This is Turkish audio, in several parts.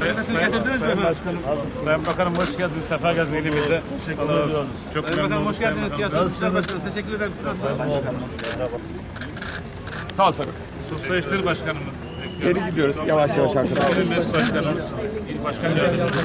Sayın, sayın, sayın, Başkanım, sayın Bakanım hoş geldiniz, sefa geldiniz ilimize. Teşekkür ediyoruz. Çok Sayın Bakanım hoş geldiniz. Sayın. Teşekkür ederim. Sağ ol sayın. Sosyal İşleri Başkanımız. Geri gidiyoruz yavaş yavaş arkadaşlar. Başkanımız. İl Başkan Yardımcımız.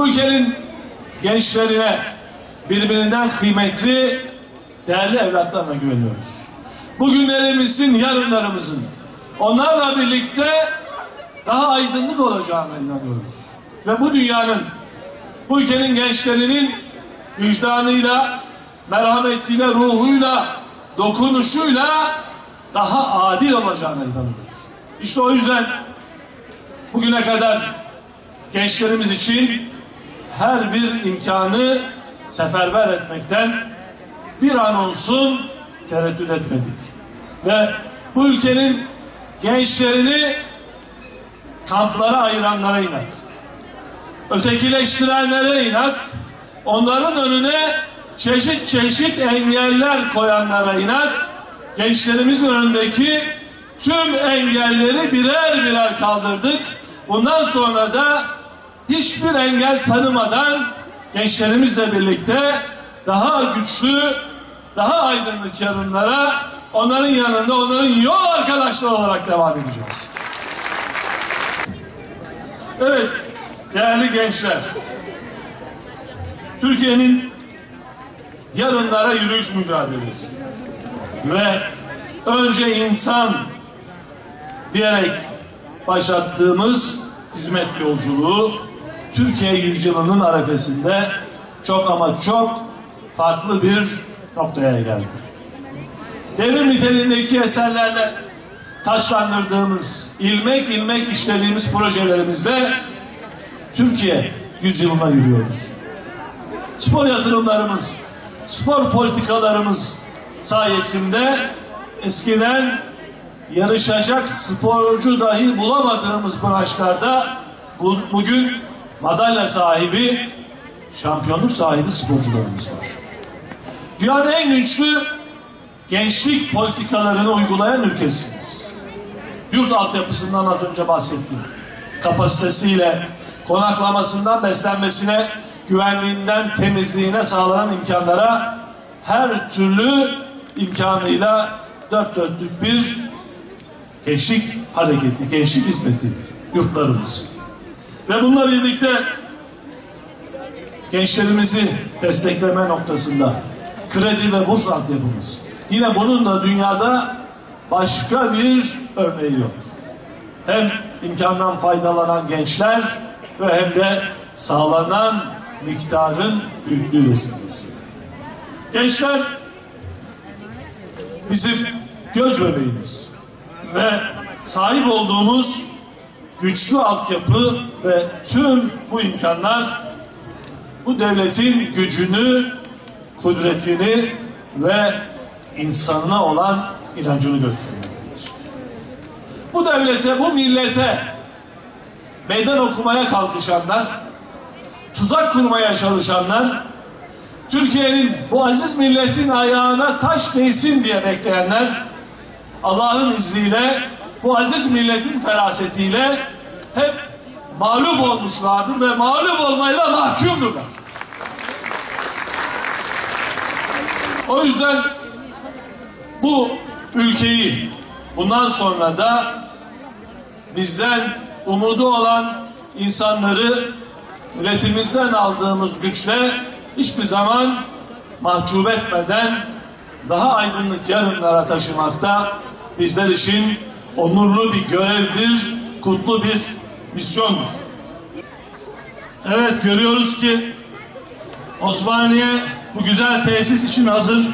bu ülkenin gençlerine birbirinden kıymetli, değerli evlatlarına güveniyoruz. Bugünlerimizin, yarınlarımızın onlarla birlikte daha aydınlık olacağına inanıyoruz. Ve bu dünyanın, bu ülkenin gençlerinin vicdanıyla, merhametiyle, ruhuyla, dokunuşuyla daha adil olacağına inanıyoruz. İşte o yüzden bugüne kadar gençlerimiz için her bir imkanı seferber etmekten bir an olsun tereddüt etmedik. Ve bu ülkenin gençlerini kamplara ayıranlara inat. Ötekileştirenlere inat. Onların önüne çeşit çeşit engeller koyanlara inat. Gençlerimizin önündeki tüm engelleri birer birer kaldırdık. Bundan sonra da hiçbir engel tanımadan gençlerimizle birlikte daha güçlü, daha aydınlık yarınlara onların yanında onların yol arkadaşları olarak devam edeceğiz. Evet, değerli gençler. Türkiye'nin yarınlara yürüyüş mücadelesi ve önce insan diyerek başlattığımız hizmet yolculuğu Türkiye yüzyılının arefesinde çok ama çok farklı bir noktaya geldi. Devrim niteliğindeki eserlerle taçlandırdığımız, ilmek ilmek işlediğimiz projelerimizle Türkiye yüzyılına yürüyoruz. Spor yatırımlarımız, spor politikalarımız sayesinde eskiden yarışacak sporcu dahi bulamadığımız branşlarda bu- bugün madalya sahibi, şampiyonluk sahibi sporcularımız var. Dünyanın en güçlü gençlik politikalarını uygulayan ülkesiniz. Yurt altyapısından az önce bahsettim. Kapasitesiyle, konaklamasından beslenmesine, güvenliğinden temizliğine sağlanan imkanlara her türlü imkanıyla dört dörtlük bir gençlik hareketi, gençlik hizmeti yurtlarımız. Ve bununla birlikte gençlerimizi destekleme noktasında kredi ve burs altyapımız. Yine bunun da dünyada başka bir örneği yok. Hem imkandan faydalanan gençler ve hem de sağlanan miktarın büyüklüğü vesilesiyle. Gençler bizim göz bebeğimiz ve sahip olduğumuz güçlü altyapı ve tüm bu imkanlar bu devletin gücünü, kudretini ve insanına olan inancını göstermektedir. Bu devlete, bu millete meydan okumaya kalkışanlar, tuzak kurmaya çalışanlar, Türkiye'nin bu aziz milletin ayağına taş değsin diye bekleyenler, Allah'ın izniyle bu aziz milletin ferasetiyle hep mağlup olmuşlardır ve mağlup olmaya da mahkumdurlar. O yüzden bu ülkeyi bundan sonra da bizden umudu olan insanları milletimizden aldığımız güçle hiçbir zaman mahcup etmeden daha aydınlık yarınlara taşımakta bizler için onurlu bir görevdir, kutlu bir misyondur. Evet görüyoruz ki Osmaniye bu güzel tesis için hazır.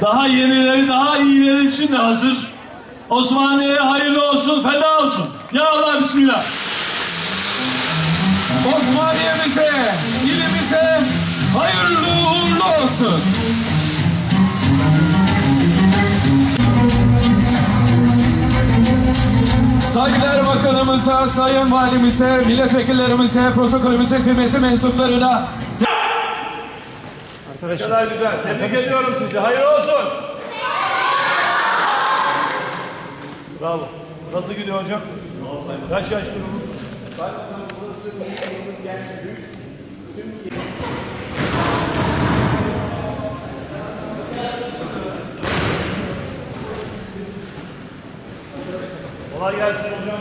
Daha yenileri, daha iyileri için de hazır. Osmaniye'ye hayırlı olsun, feda olsun. Ya Allah Bismillah. Osmaniye'mize, ilimize hayırlı uğurlu olsun. Saygıdeğer Bakanımıza, Sayın Valimize, milletvekillerimize, protokolümüze, kıymetli mensuplarına Güzel güzel. Tebrik ediyorum sizi. Hayırlı olsun. Bravo. Nasıl gidiyor hocam? Kaç yaş durumu? Kolay gelsin hocam.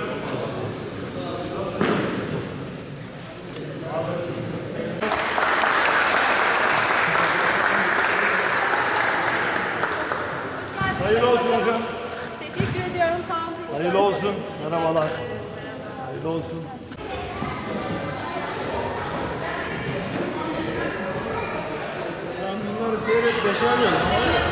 Hayırlı olsun hocam. Teşekkür ediyorum. Sağ olun. Hayırlı olsun. Merhabalar. Hayırlı olsun. Ben bunları seyret yaşamıyorum.